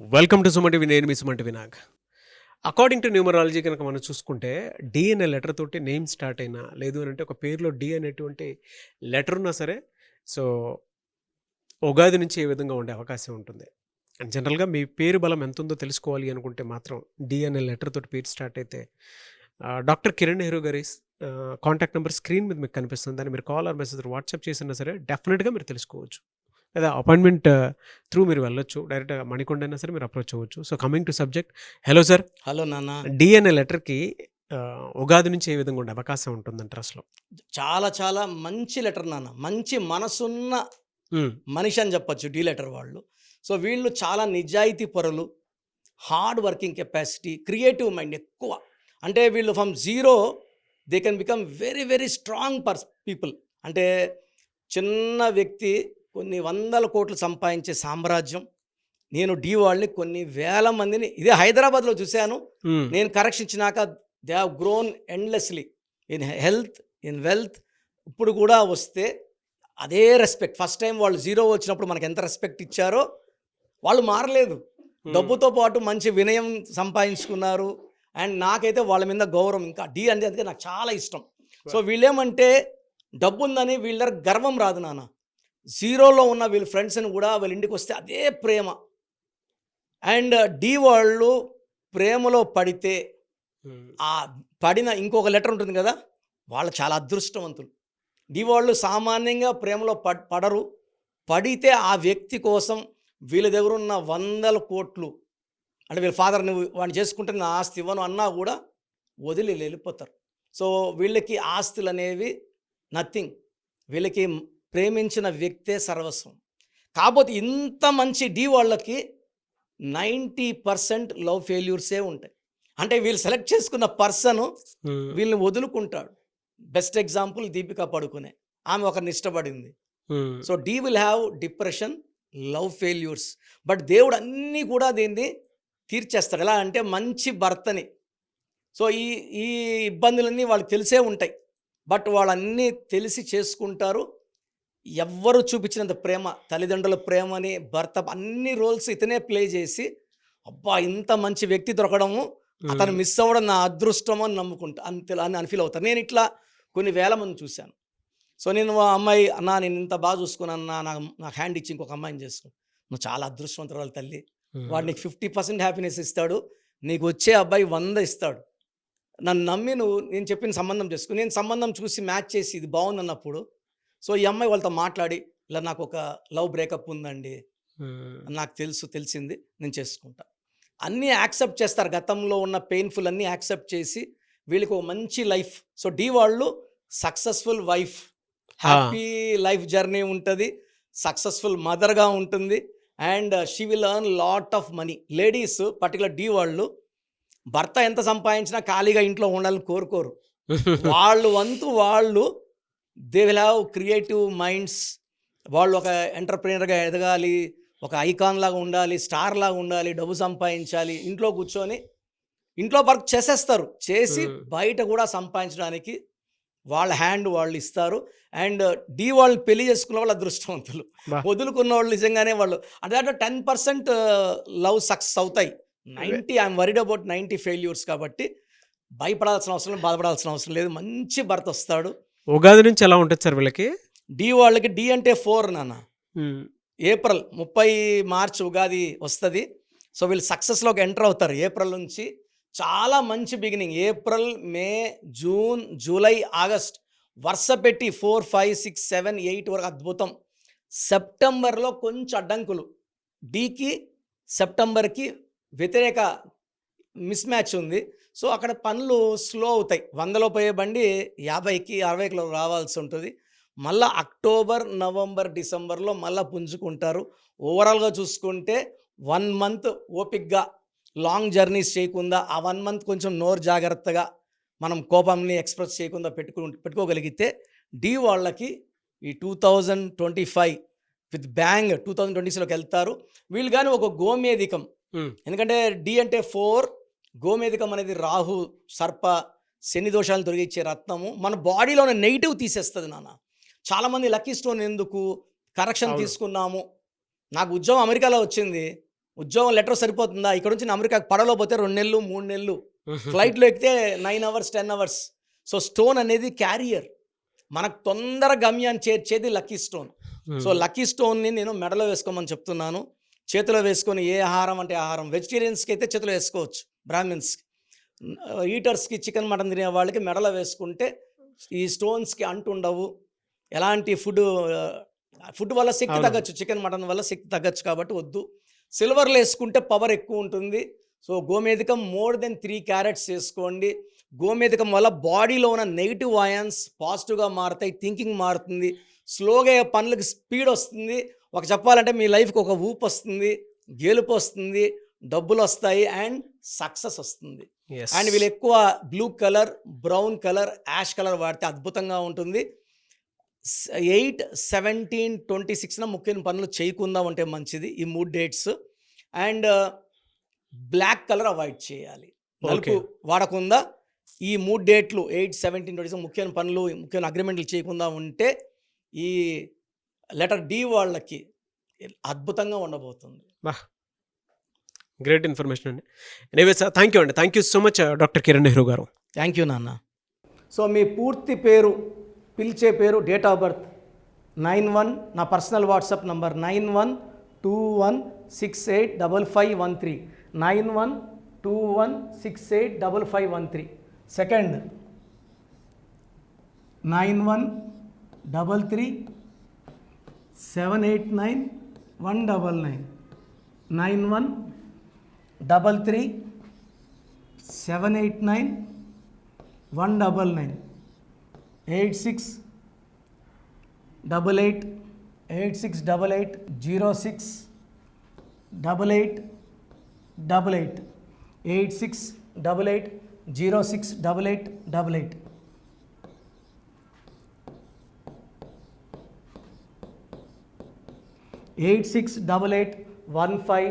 Welcome to సుమంటి నేను మీ సుమంటి వినాగ్ అకార్డింగ్ టు న్యూమరాలజీ కనుక మనం చూసుకుంటే డి అనే లెటర్ తోటి నేమ్ స్టార్ట్ అయినా లేదు అని అంటే ఒక పేరులో డి అనేటువంటి లెటర్ ఉన్నా సరే సో ఉగాది నుంచి ఏ విధంగా ఉండే అవకాశం ఉంటుంది. అండ్ జనరల్గా మీ పేరు బలం ఎంత ఉందో తెలుసుకోవాలి అనుకుంటే మాత్రం డి అనే లెటర్ తోటి పేరు స్టార్ట్ అయితే డాక్టర్ కిరణ్ నెహ్రూ గారి కాంటాక్ట్ నెంబర్ స్క్రీన్ మీద మీకు కనిపిస్తుంది. దాన్ని మీరు కాల్ ఆర్ మెసేజ్ వాట్సాప్ చేసినా సరే డెఫినెట్గా మీరు తెలుసుకోవచ్చు. లేదా అపాయింట్మెంట్ త్రూ మీరు వెళ్ళొచ్చు. డైరెక్ట్గా మణికొండ అయినా సరే మీరు అప్రోచ్ అవ్వచ్చు. So coming to subject. Hello sir. Hello నాన్న. డి అనే లెటర్కి ఉగాది నుంచి ఏ విధంగా ఉండే అవకాశం ఉంటుందంటారు అసలు? చాలా చాలా మంచి లెటర్ నాన్న. మంచి మనసున్న మనిషి అని చెప్పొచ్చు డీ లెటర్ వాళ్ళు. సో వీళ్ళు చాలా నిజాయితీ పరులు hard working capacity creative mind ఎక్కువ. అంటే వీళ్ళు from zero they can become very very strong purse people. అంటే చిన్న వ్యక్తి కొన్ని వందల కోట్లు సంపాదించే సామ్రాజ్యం. నేను డీ వాళ్ళని కొన్ని వేల మందిని ఇదే హైదరాబాద్లో చూశాను. నేను కరెక్షన్ ఇచ్చినాక they have grown endlessly in health in wealth. ఇప్పుడు కూడా వస్తే అదే రెస్పెక్ట్. ఫస్ట్ టైం వాళ్ళు జీరో వచ్చినప్పుడు మనకి ఎంత రెస్పెక్ట్ ఇచ్చారో వాళ్ళు మారలేదు. డబ్బుతో పాటు మంచి వినయం సంపాదించుకున్నారు. అండ్ నాకైతే వాళ్ళ మీద గౌరవం ఇంకా డి అంటే అందుకే నాకు చాలా ఇష్టం. సో వీళ్ళేమంటే డబ్బు ఉందని వీళ్ళ గర్వం రాదు నాన్న. జీరోలో ఉన్న వీళ్ళ ఫ్రెండ్స్ని కూడా వీళ్ళ ఇంటికి వస్తే అదే ప్రేమ. అండ్ డి వాళ్ళు ప్రేమలో పడితే ఆ పడిన ఇంకొక లెటర్ ఉంటుంది కదా వాళ్ళు చాలా అదృష్టవంతులు. డి వాళ్ళు సామాన్యంగా ప్రేమలో పడ్ పడరు. పడితే ఆ వ్యక్తి కోసం వీళ్ళ దగ్గర ఉన్న వందల కోట్లు అంటే వీళ్ళ ఫాదర్ నువ్వు వాడిని చేసుకుంటే నా ఆస్తి ఇవ్వను అన్నా కూడా వదిలి వెళ్ళిపోతారు. సో వీళ్ళకి ఆస్తులు అనేవి నథింగ్. వీళ్ళకి ప్రేమించిన వ్యక్తే సర్వస్వం. కాకపోతే ఇంత మంచి డి వాళ్ళకి నైంటీ పర్సెంట్ లవ్ ఫెయిల్యూర్సే ఉంటాయి. అంటే వీళ్ళు సెలెక్ట్ చేసుకున్న పర్సన్ వీళ్ళని వదులుకుంటాడు. బెస్ట్ ఎగ్జాంపుల్ దీపిక పడుకునే. ఆమె ఒకరిని ఇష్టపడింది. So D will have depression love failures. But దేవుడు అన్నీ కూడా దీన్ని తీర్చేస్తాడు. ఎలా అంటే మంచి భర్తని. సో ఈ ఈ ఇబ్బందులన్నీ వాళ్ళకి తెలిసే ఉంటాయి. బట్ వాళ్ళన్నీ తెలిసి చేసుకుంటారు. ఎవ్వరు చూపించినంత ప్రేమ తల్లిదండ్రుల ప్రేమని భర్త అన్ని రోల్స్ ఇతనే ప్లే చేసి అబ్బా ఇంత మంచి వ్యక్తి దొరకడము అతను మిస్ అవ్వడం నా అదృష్టం అని నమ్ముకుంటా అంతే అని అని ఫీల్ అవుతాను నేను ఇట్లా కొన్ని వేల మంది చూశాను. సో నేను ఆ అమ్మాయి అన్నా నేను ఇంత బాగా చూసుకున్నాను అన్నా నాకు నాకు హ్యాండ్ ఇచ్చి ఇంకొక అమ్మాయిని చేసుకో. నువ్వు చాలా అదృష్టవంతురాలు తల్లి. వాడు నీకు ఫిఫ్టీ పర్సెంట్ హ్యాపీనెస్ ఇస్తాడు. నీకు వచ్చే అబ్బాయి వంద ఇస్తాడు. నన్ను నమ్మి నువ్వు నేను చెప్పిన సంబంధం చేసుకో. నేను సంబంధం చూసి మ్యాచ్ చేసి ఇది బాగుంది అన్నప్పుడు సో ఈ అమ్మాయి వాళ్ళతో మాట్లాడి ఇలా నాకు ఒక లవ్ బ్రేకప్ ఉందండి. నాకు తెలుసు తెలిసింది నేను చేసుకుంటా. అన్నీ యాక్సెప్ట్ చేస్తారు. గతంలో ఉన్న పెయిన్ఫుల్ అన్నీ యాక్సెప్ట్ చేసి వీళ్ళకి ఒక మంచి లైఫ్. సో డి వాళ్ళు successful wife. Happy life journey ఉంటుంది. సక్సెస్ఫుల్ మదర్గా ఉంటుంది. And she will earn lot of money. Ladies particular D వాళ్ళు భర్త ఎంత సంపాదించినా ఖాళీగా ఇంట్లో ఉండాలని కోరుకోరు. వాళ్ళు వంతు వాళ్ళు they will have creative minds వాళ్ళు ఒక ఎంటర్ప్రీనర్గా ఎదగాలి ఒక ఐకాన్ లాగా ఉండాలి స్టార్ లాగా ఉండాలి డబ్బు సంపాదించాలి ఇంట్లో కూర్చొని ఇంట్లో వర్క్ చేసేస్తారు. చేసి Hmm. బయట కూడా సంపాదించడానికి వాళ్ళ హ్యాండ్ వాళ్ళు ఇస్తారు. అండ్ డి వాళ్ళు పెళ్ళి చేసుకున్న వాళ్ళు అదృష్టవంతులు. వదులుకున్న వాళ్ళు నిజంగానే వాళ్ళు. అంటే టెన్ పర్సెంట్ లవ్ సక్సెస్ అవుతాయి. Ninety I'm worried about ninety failures కాబట్టి భయపడాల్సిన అవసరం లేదు బాధపడాల్సిన అవసరం లేదు. మంచి భర్త వస్తాడు. ఉగాది నుంచి ఎలా ఉంటుంది సార్ వీళ్ళకి? డి వాళ్ళకి డి అంటే ఫోర్ నాన్న. ఏప్రిల్ ముప్పై మార్చ్ ఉగాది వస్తుంది. సో వీళ్ళు సక్సెస్లోకి ఎంటర్ అవుతారు ఏప్రిల్ నుంచి. చాలా మంచి beginning. April May June July August వరుస పెట్టి four five six seven eight వరకు అద్భుతం. సెప్టెంబర్లో కొంచెం అడ్డంకులు. డీకి సెప్టెంబర్కి వ్యతిరేక మిస్ మ్యాచ్ ఉంది. సో అక్కడ పనులు స్లో అవుతాయి. వందలో పోయే బండి యాభైకి అరవైకిలో రావాల్సి ఉంటుంది. మళ్ళా అక్టోబర్ నవంబర్ డిసెంబర్లో మళ్ళీ పుంజుకుంటారు. ఓవరాల్గా చూసుకుంటే వన్ మంత్ ఓపిక్గా లాంగ్ జర్నీస్ చేయకుండా ఆ వన్ మంత్ కొంచెం నోరు జాగ్రత్తగా మనం కోపంని ఎక్స్ప్రెస్ చేయకుండా పెట్టుకు పెట్టుకోగలిగితే డి వాళ్ళకి ఈ two thousand twenty five with bang two thousand ట్వంటీస్లోకి వెళ్తారు. వీళ్ళు కానీ ఒక గోమేధికం. ఎందుకంటే డి అంటే ఫోర్ గోమేధికం అనేది రాహు సర్ప శని దోషాలను తొలగించే రత్నము మన బాడీలో ఉన్న నెగిటివ్ తీసేస్తుంది నాన్న. చాలామంది లక్కీ స్టోన్ ఎందుకు? కరెక్షన్. తీసుకున్నాము. నాకు ఉద్యోగం అమెరికాలో వచ్చింది. ఉద్యోగం లెటర్ సరిపోతుందా? ఇక్కడ నుంచి అమెరికాకి పడవలో పోతే రెండు నెలలు మూడు నెలలు. ఫ్లైట్లో ఎక్కితే nine hours ten hours. So stone అనేది క్యారియర్. మనకు తొందర గమ్యాన్ని చేర్చేది లక్కీ స్టోన్. సో లక్కీ స్టోన్ని నేను మెడలో వేసుకోమని చెప్తున్నాను. చేతిలో వేసుకొని ఏ ఆహారం అంటే ఆహారం. వెజిటేరియన్స్కి అయితే చేతిలో వేసుకోవచ్చు. బ్రాహ్మిన్స్కి ఈటర్స్కి చికెన్ మటన్ తినే వాళ్ళకి మెడలో వేసుకుంటే ఈ స్టోన్స్కి అంటుండవు. ఎలాంటి ఫుడ్ ఫుడ్ వల్ల శక్తి. తగ్గచ్చు చికెన్ మటన్ వల్ల శక్తి తగ్గచ్చు కాబట్టి వద్దు. సిల్వర్లో వేసుకుంటే పవర్ ఎక్కువ ఉంటుంది. సో గోమేధికం మోర్ దెన్ త్రీ క్యారెట్స్ వేసుకోండి. గోమేధికం వల్ల బాడీలో ఉన్న నెగిటివ్ అయాన్స్ పాజిటివ్గా మారుతాయి థింకింగ్ మారుతుంది. స్లోగా అయ్యే పనులకు స్పీడ్ వస్తుంది. ఒక చెప్పాలంటే మీ లైఫ్కి ఒక ఊపు వస్తుంది గెలుపు వస్తుంది డబ్బులు వస్తాయి అండ్ సక్సెస్ వస్తుంది. అండ్ వీళ్ళు ఎక్కువ blue colour brown colour ash colour వాడితే అద్భుతంగా ఉంటుంది. ఎయిట్ సెవెంటీన్ ట్వంటీ సిక్స్న ముఖ్యమైన పనులు చేయకుండా ఉంటే మంచిది ఈ మూడు dates. And black colour avoid చేయాలి. నలుపు. వాడకుండా ఈ మూడు డేట్లు ఎయిట్ సెవెంటీన్ ట్వంటీ సిక్స్ ముఖ్యమైన పనులు ముఖ్యమైన అగ్రిమెంట్లు చేయకుండా ఉంటే ఈ లెటర్ డి వాళ్ళకి అద్భుతంగా ఉండబోతుంది. గ్రేట్ ఇన్ఫర్మేషన్ అండి. ఎనీవే సార్ థ్యాంక్ యూ అండి. Thank you so much doctor Kiran Nehru garu. Thank you నాన్న. సో మీ పూర్తి పేరు పిలిచే పేరు date of birth nine one నా personal WhatsApp number nine one two one six eight double five one three nine one two one six eight double five one three second nine one double three seven eight nine one double nine nine one double three seven eight nine one double nine eight six double eight eight six double eight zero six double eight double eight eight six double eight zero six double eight double eight eight six double eight one five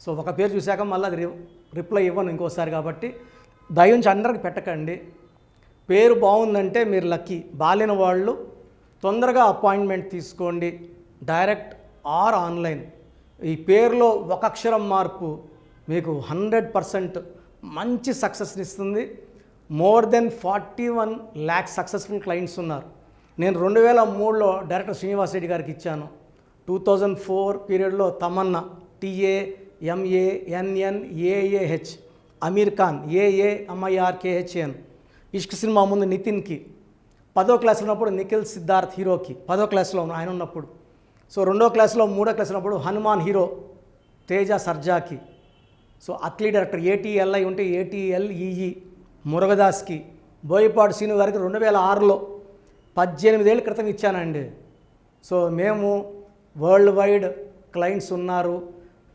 so ఒక పేరు చూశాక మళ్ళీ అది reply ఇవ్వను ఇంకోసారి కాబట్టి. దయించి అందరికి పెట్టకండి. పేరు బాగుందంటే మీరు లక్కీ. బాలేని వాళ్ళు తొందరగా అపాయింట్మెంట్ తీసుకోండి. Direct or online. ఈ పేరులో ఒక అక్షరం మార్పు మీకు హండ్రెడ్ పర్సెంట్ మంచి సక్సెస్ని ఇస్తుంది. More than forty one lakhs successful clients ఉన్నారు. నేను రెండు వేల మూడులో డైరెక్టర్ శ్రీనివాస్ రెడ్డి గారికి ఇచ్చాను. టూ థౌజండ్ ఫోర్ పీరియడ్లో Tamannaah T A M A N N A A H Aamir Khan A A M I R K H N Ishq cinema ముందు నితిన్కి పదో క్లాస్ ఉన్నప్పుడు నిఖిల్ సిద్ధార్థ్ హీరోకి పదో క్లాస్లో ఆయన ఉన్నప్పుడు సో రెండో క్లాస్లో మూడో క్లాస్ ఉన్నప్పుడు Hanuman hero Teja సర్జాకి so Atlee director A T L I ఉంటే A T L E E మురుగదాస్కి Boyapadu scene గారికి రెండు వేల ఆరులో పద్దెనిమిదేళ్ళ క్రితం ఇచ్చానండి. సో మేము వరల్డ్ వైడ్ క్లయింట్స్ ఉన్నారు.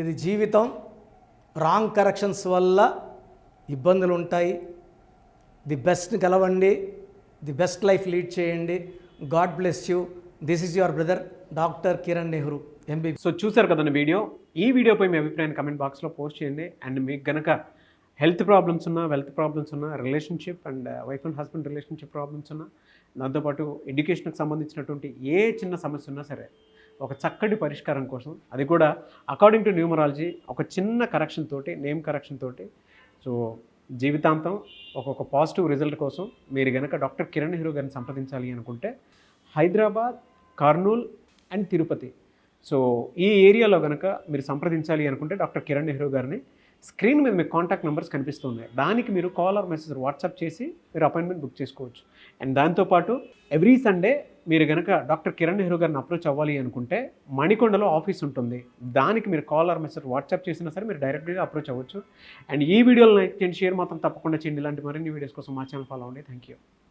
ఇది జీవితం. రాంగ్ కరెక్షన్స్ వల్ల ఇబ్బందులు ఉంటాయి ది బెస్ట్ కలవండి. ది బెస్ట్ లైఫ్ లీడ్ చేయండి. God bless you this is your brother doctor Kiran Nehru M B so చూసారు కదండి వీడియో? ఈ వీడియోపై మీ అభిప్రాయాన్ని కమెంట్ బాక్స్లో పోస్ట్ చేయండి. అండ్ మీకు గనక హెల్త్ ప్రాబ్లమ్స్ ఉన్నా వెల్త్ ప్రాబ్లమ్స్ ఉన్నా relationship and wife and husband relationship problems ఉన్నా దాంతోపాటు ఎడ్యుకేషన్కి సంబంధించినటువంటి ఏ చిన్న సమస్య ఉన్నా సరే ఒక చక్కటి పరిష్కారం కోసం అది కూడా అకార్డింగ్ టు న్యూమరాలజీ ఒక చిన్న కరెక్షన్ తోటి నేమ్ కరెక్షన్ తోటి సో జీవితాంతం ఒక్కొక్క పాజిటివ్ రిజల్ట్ కోసం మీరు గనక డాక్టర్ కిరణ్ హీరో గారిని సంప్రదించాలి అనుకుంటే హైదరాబాద్ కర్నూల్ అండ్ తిరుపతి. సో ఈ ఏరియాలో కనుక మీరు సంప్రదించాలి అనుకుంటే డాక్టర్ కిరణ్ నెహ్రూ గారిని స్క్రీన్ మీద మీకు కాంటాక్ట్ నెంబర్స్ కనిపిస్తున్నాయి దానికి మీరు కాల్ ఆర్ మెసేజ్ వాట్సాప్ చేసి మీరు అపాయింట్మెంట్ బుక్ చేసుకోవచ్చు. అండ్ దాంతోపాటు ఎవ్రీ సండే మీరు కనుక డాక్టర్ కిరణ్ నెహ్రూ గారిని అప్రోచ్ అవ్వాలి అనుకుంటే మణికొండలో ఆఫీస్ ఉంటుంది. దానికి మీరు కాల్ ఆర్ మెసేజ్ వాట్సాప్ చేసినా సరే మీరు డైరెక్ట్గా అప్రోచ్ అవ్వచ్చు. అండ్ ఈ వీడియోలో లైక్ చేయండి షేర్ మాత్రం తప్పకుండా చేయండి. ఇలాంటి మరిన్ని వీడియోస్ కోసం మా ఛానల్ ఫాలో అవ్వండి. Thank you